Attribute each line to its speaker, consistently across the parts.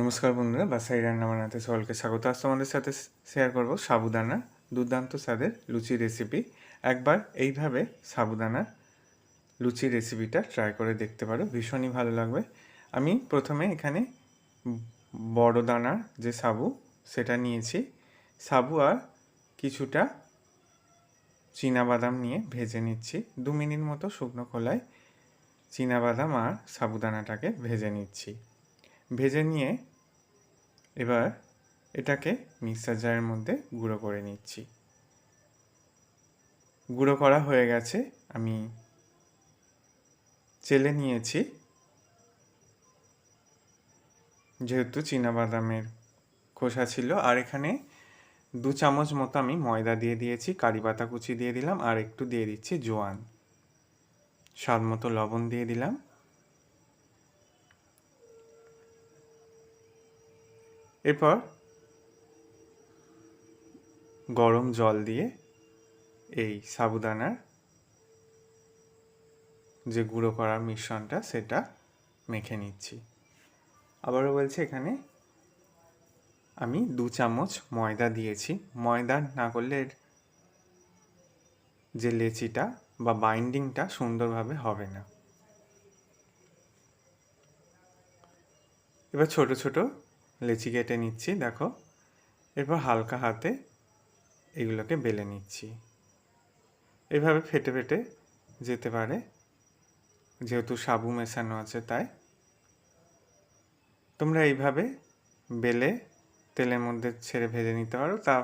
Speaker 1: নমস্কার বন্ধুরা, বাসাই রান্না বানাতে সকলকে স্বাগত। আজ তোমাদের সাথে শেয়ার করব সাবুদানা, দুর্দান্ত স্বাদের লুচি রেসিপি একবার এইভাবে সাবুদানা লুচি রেসিপিটা ট্রাই করে দেখতে পারো, ভীষণই ভালো লাগবে। আমি প্রথমে এখানে বড় দানার যে সাবু, সেটা নিয়েছি। সাবু আর কিছুটা বাদাম নিয়ে ভেজে নিচ্ছি। দু মিনিট মতো শুকনো খোলায় বাদাম আর সাবুদানাটাকে ভেজে নিচ্ছি। ভেজে নিয়ে এবার এটাকে মিক্সার জারের মধ্যে গুঁড়ো করে নিচ্ছি। গুঁড়ো করা হয়ে গেছে, আমি চেলে নিয়েছি। যেহেতু বাদামের খোসা ছিল, আর এখানে দু চামচ মতো আমি ময়দা দিয়ে দিয়েছি, কারি পাতা কুচি দিয়ে দিলাম, আর একটু দিয়ে দিচ্ছি জোয়ান। স্বাদ মতো লবণ দিয়ে দিলাম। এরপর গরম জল দিয়ে এই সাবুদানার যে গুঁড়ো করার মিশ্রণটা, সেটা মেখে নিচ্ছি। আবারও বলছি, এখানে আমি দু চামচ ময়দা দিয়েছি। ময়দা না করলে যে লেচিটা বা বাইন্ডিংটা সুন্দরভাবে হবে না। এবার ছোট ছোট লেচি কেটে নিচ্ছি, দেখো। এরপর হালকা হাতে এগুলোকে বেলে নিচ্ছি। এভাবে ফেটে ফেটে যেতে পারে, যেহেতু সাবু মেশানো আছে তাই। তোমরা এইভাবে বেলে তেলের মধ্যে ছেড়ে ভেজে নিতে পারো, তা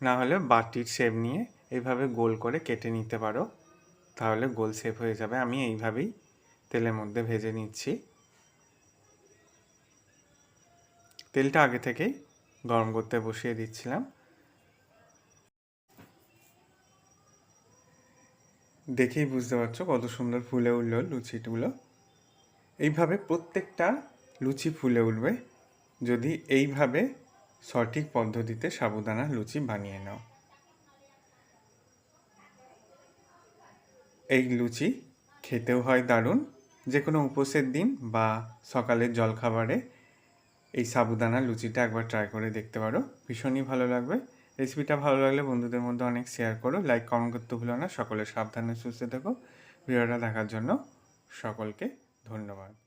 Speaker 1: না হলে বাটির শেপ নিয়ে এইভাবে গোল করে কেটে নিতে পারো, তাহলে গোল শেপ হয়ে যাবে। আমি এইভাবেই তেলের মধ্যে ভেজে নিচ্ছি। তেলটা আগে থেকেই গরম করতে বসিয়ে দিচ্ছিলাম। দেখেই বুঝতে পারছ কত সুন্দর ফুলে উঠল লুচিগুলো। এইভাবে প্রত্যেকটা লুচি ফুলে উঠবে যদি এইভাবে সঠিক পদ্ধতিতে সাবুদানা লুচি বানিয়ে নাও। এই লুচি খেতেও হয় দারুণ। যে কোনো উপোসের দিন বা সকালের জলখাবারে এই সাবুদানা লুচিটা একবার ট্রাই করে দেখতে পারো। ভীষণই ভালো লাগবে। রেসিপিটা ভালো লাগলে বন্ধুদের মধ্যে অনেক শেয়ার করো। লাইক কমেন্ট করতে ভুলো না। সকলে সাবধানে সুস্থ থেকো। ভিডিওটা দেখার জন্য সকলকে ধন্যবাদ।